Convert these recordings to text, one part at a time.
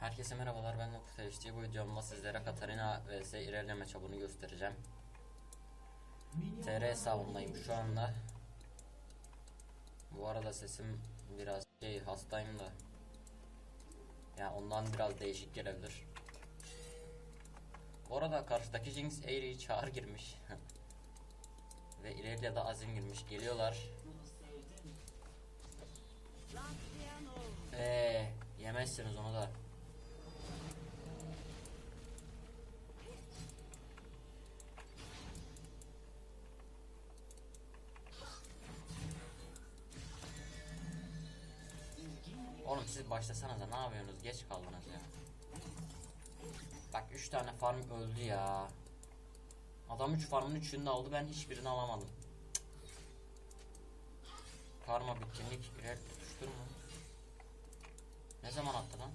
Herkese merhabalar ben Nokta HD bu videomda sizlere Katarina vs ilerleme çabını göstereceğim. TR hesabındayım şu anda. Bu arada sesim biraz şey hastayım da. Yani ondan biraz değişik gelebilir. Bu arada karşıdaki Jinx Airy'i çağır girmiş. Ve ileriye de Azim girmiş. Geliyorlar. Eee yemezsiniz onu da. Siz başlasanıza ne yapıyorsunuz? Geç kaldınız ya. Bak 3 tane farm öldü ya. Adam 3 farmın 3'ünü de aldı ben hiçbirini alamadım. Karma bitkinlik ileri tutuştur mu? Ne zaman attı lan?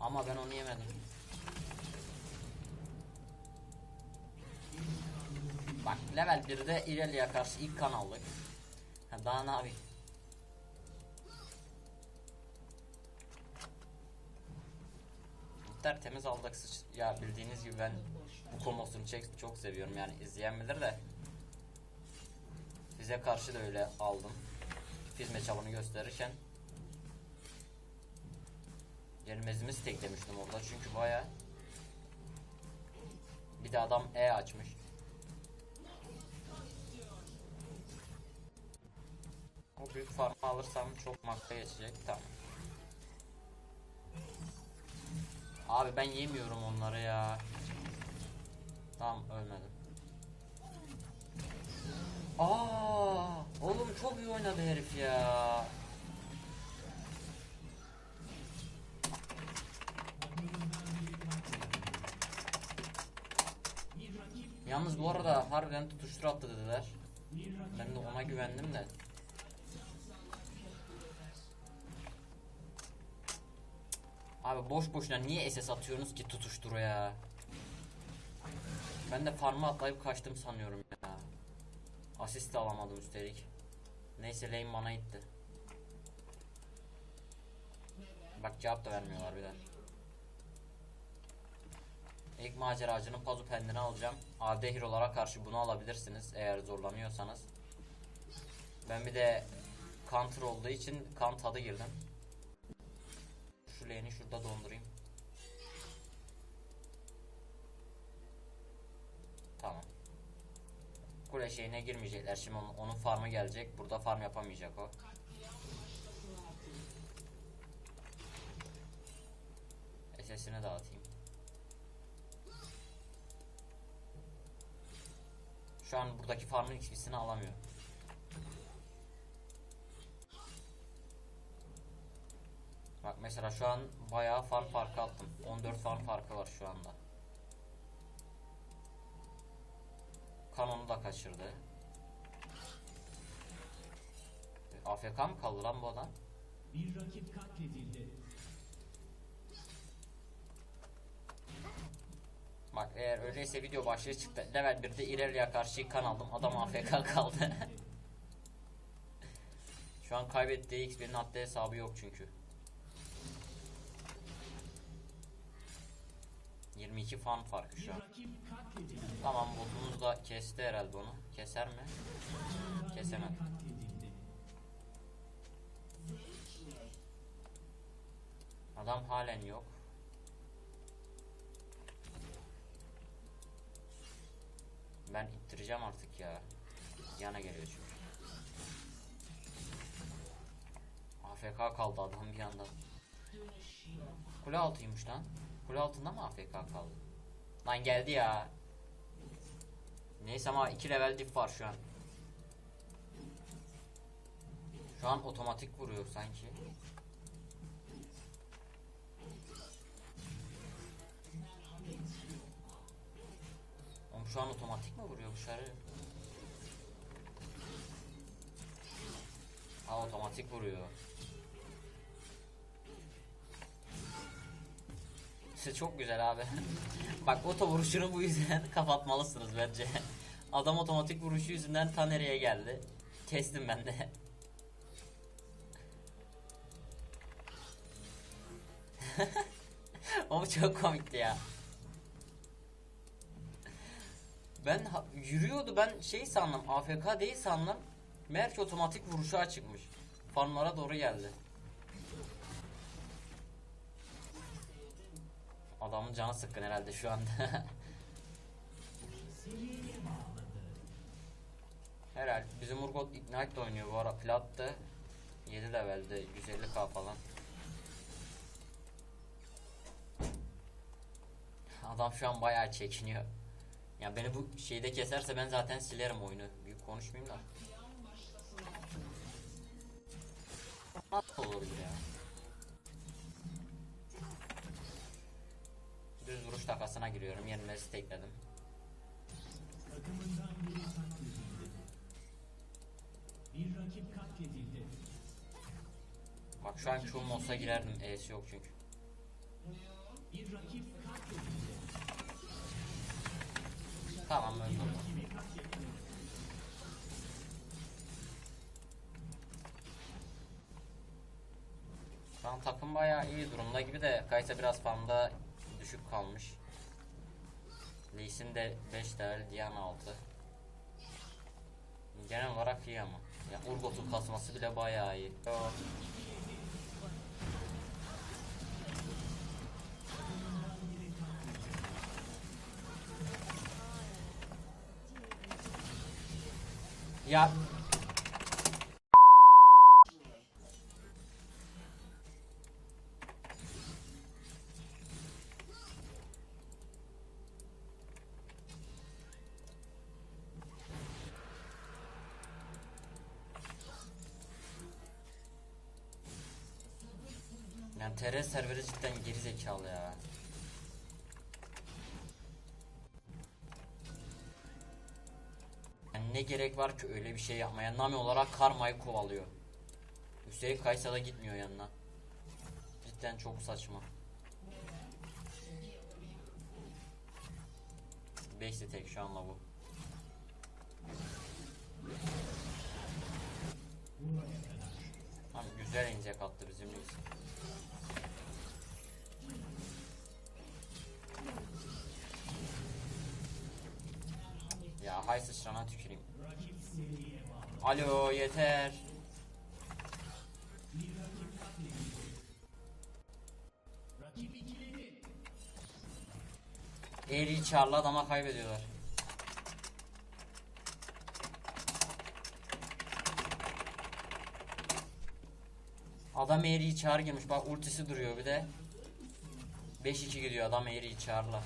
Ama ben onu yemedim. Level 1'de İrelia'ya karşı ilk kan aldık. Ha, daha ne yapayım? Tertemiz aldık sıç. Ya bildiğiniz gibi ben bu komosunu çek çok seviyorum yani izleyen bilir de. Size karşı da öyle aldım. Fizme çabını gösterirken. Yenmezimizi teklemiştim orada çünkü baya bir de adam E açmış. O büyük farmı alırsam çok makta geçecek. Tamam. Abi ben yemiyorum onları ya. Tamam ölmedim. Aa, oğlum çok iyi oynadı herif ya. Yalnız bu arada harbiden tutuştur attı dediler. Ben de ona güvendim de. Abi boş boşuna niye SS atıyorsunuz ki tutuşturu ya? Ben de farmı atlayıp kaçtım sanıyorum ya. Asist de alamadım üstelik. Neyse lane bana itti. Bak cevap da vermiyorlar bir de. İlk maceracının pazu pendini alacağım. AD hero'lara karşı bunu alabilirsiniz eğer zorlanıyorsanız. Ben bir de counter olduğu için kan tadı girdim. Lane'i şurada dondurayım. Tamam. Kule şeyine girmeyecekler. Şimdi onun, onun farmı gelecek. Burada farm yapamayacak o. SS'ini dağıtayım. Şu an buradaki farmın hiçbirisini alamıyor. Mesela şu an bayağı farm farkı attım. 14 farm farkı var şu anda. Kanonu da kaçırdı. AFK mı kaldı lan bu adam? Bir rakip katledildi. Bak eğer öyleyse video başlığı çıktı. Level 1'de İrelia'ya karşı kan aldım. Adam AFK kaldı. Şu an kaybettiği X1'in attığı hesabı yok çünkü. 22 fan farkı şu an. Tamam botumuz da kesti herhalde onu. Keser mi? Katledildi. Adam halen yok. Ben ittireceğim artık ya. Yana geliyor çünkü. AFK kaldı adam bir anda. Kule altıymış lan. Kule altında mı AFK kaldı? Lan geldi ya. Neyse ama 2 level dip var şu an. Şu an otomatik vuruyor sanki. Oğlum şu an otomatik mi vuruyor bu şarı? Ha otomatik vuruyor. İşte çok güzel abi. Bak oto vuruşunu bu yüzden kapatmalısınız bence. Adam otomatik vuruşu yüzünden ta nereye geldi. Kestim ben de. o çok komikti ya. Ben yürüyordu ben şey sandım AFK değil sandım. Ki otomatik vuruşu açıkmış. Farmlara doğru geldi. Adamın canı sıkkın herhalde şu anda. Herhalde bizim Urgot Ignite oynuyor bu ara plattı. 7 levelde 150k falan. Adam şu an bayağı çekiniyor. Ya beni bu şeyde keserse ben zaten silerim oyunu. Büyük konuşmayayım da. Nasıl olur ya? Giriyorum. Rakip katledildi. Bak şu an Q'm olsa girerdim. E'si yok çünkü. Bir rakip katledildi. Tamam öldüm. Şu an takım bayağı iyi durumda gibi de Kaysa biraz farmda düşük kalmış. Lee Sin de 5 level, Diana 6. Genel olarak iyi ama. Ya Urgot'un kasması bile bayağı iyi. Yo. Ya Yani TR serveri cidden geri zekalı ya. Yani ne gerek var ki öyle bir şey yapmaya? Nami olarak karmayı kovalıyor. Üstelik Kaysa da gitmiyor yanına. Cidden çok saçma. 5 tek şu anla bu. Tamam güzel inecek attı bizim Reis. Hay sıçrana tüküreyim. Alo yeter. Eğri çağırlı adama kaybediyorlar. Adam Eğri'yi çağır girmiş. Bak ultisi duruyor bir de. 5-2 gidiyor adam Eğri'yi çağırla.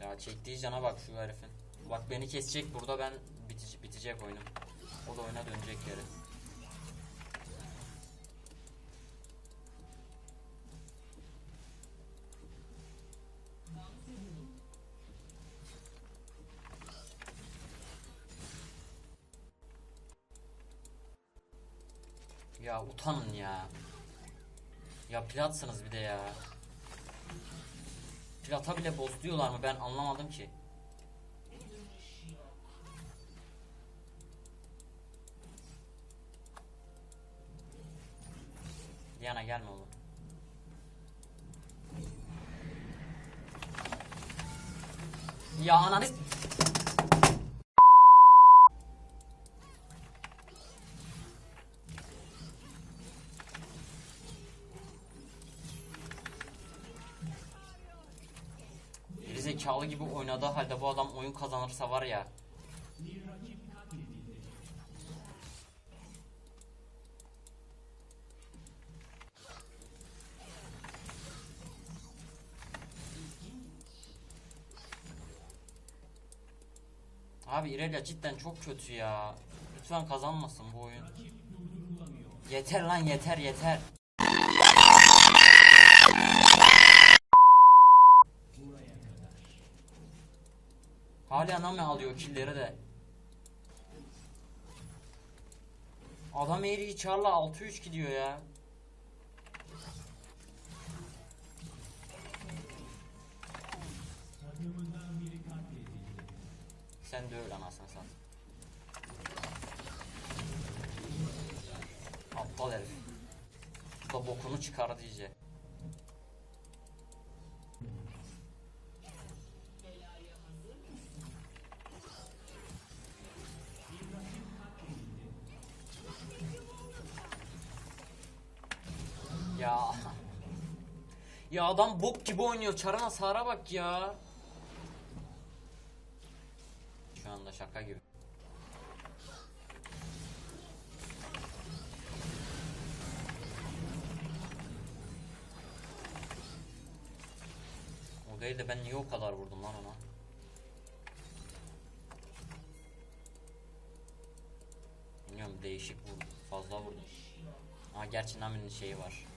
Ya çektiği cana bak şu herifin. Bak beni kesecek burada ben bitecek, bitecek oyunum. O da oyuna dönecek geri. Ya utanın ya. Ya platsınız bir de ya. Plata bile bozduyorlar mı ben anlamadım ki. Diana gelme oğlum. Ya ananı gibi oynadığı halde bu adam oyun kazanırsa var ya. Abi İrelia cidden çok kötü ya. Lütfen kazanmasın bu oyun. Yeter lan yeter yeter. Ali Aname alıyor killeri de. Adam Eri'yi Charla 6-3 gidiyor ya. Sen de öyle anasını sat. Aptal herif. Bu da bokunu çıkar diyecek. Ya adam bok gibi oynuyor. Çarın hasara bak ya. Şu anda şaka gibi. O değil de ben niye o kadar vurdum lan ona? Bilmiyorum değişik vurdum. Fazla vurdum. Ama gerçi Nami'nin şeyi var.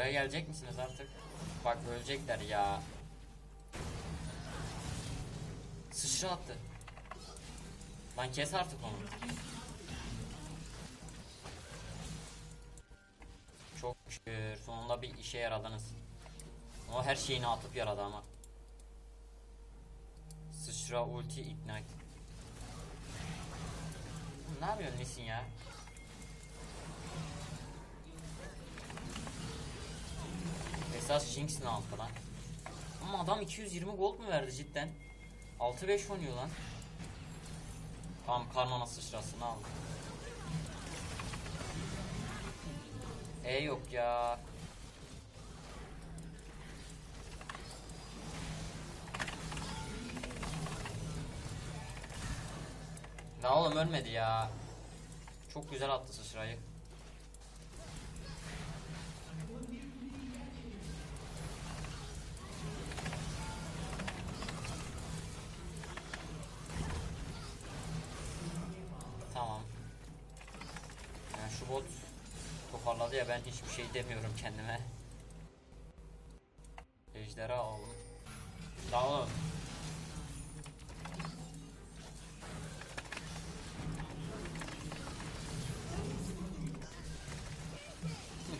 Buraya gelecek misiniz artık? Bak ölecekler ya. Sıçra attı. Lan kes artık onu. Çok şükür sonunda bir işe yaradınız. O her şeyini atıp yaradı ama. Sıçra ulti ignite. Ne yapıyorsun Lisin ya? Esas Jinx'in altı lan. Ama adam 220 gold mu verdi cidden? 6-5 oynuyor lan. Tam karnına sıçrasını aldı. E yok ya. La oğlum ölmedi ya. Çok güzel attı sıçrayı. Bot toparladı ya ben hiçbir şey demiyorum kendime. Ejderha oğlum. La oğlum.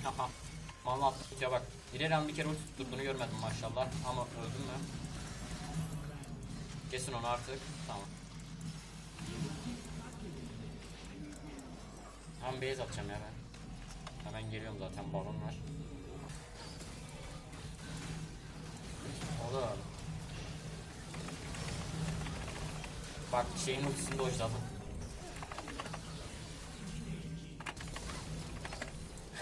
Valla attıkça bak. İleri bir kere ulti tutturduğunu görmedim maşallah. Ama öldüm mü? Kesin onu artık. Tamam. Tam base atacağım ya ben. Hemen geliyorum zaten balon var. Oğlum. Bak şeyin ultisini dojladım.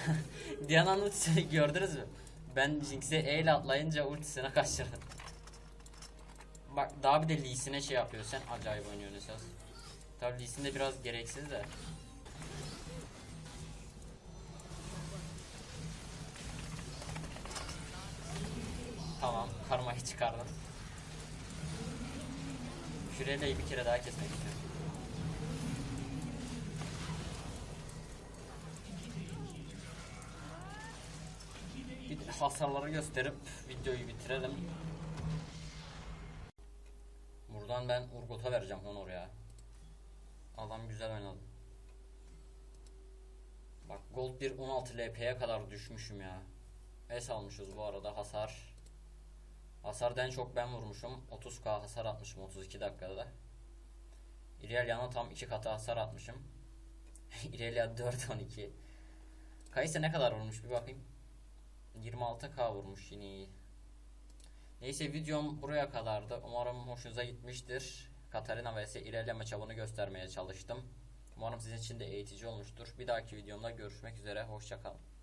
Diana'nın ultisini gördünüz mü? Ben Jinx'e E ile atlayınca ultisine kaçırdım. Bak daha bir de Lee'sine şey yapıyor. Sen acayip oynuyorsun esas. Tabi Lee'sin de biraz gereksiz de. Tamam, karmayı çıkardım. Şurayı bir kere daha kesmek istiyorum. Bir de hasarları gösterip videoyu bitirelim. Buradan ben Urgot'a vereceğim Honor ya. Adam güzel oynadı. Bak Gold 1 16 LP'ye kadar düşmüşüm ya. Es almışız bu arada hasar. Hasardan en çok ben vurmuşum. 30k hasar atmışım 32 dakikada. İrelia'na tam 2 katı hasar atmışım. İrelia 4 12. Kayısı ne kadar vurmuş bir bakayım. 26k vurmuş yine iyi. Neyse videom buraya kadardı. Umarım hoşunuza gitmiştir. Katarina vs İrelia maçabını göstermeye çalıştım. Umarım sizin için de eğitici olmuştur. Bir dahaki videomda görüşmek üzere. Hoşçakalın.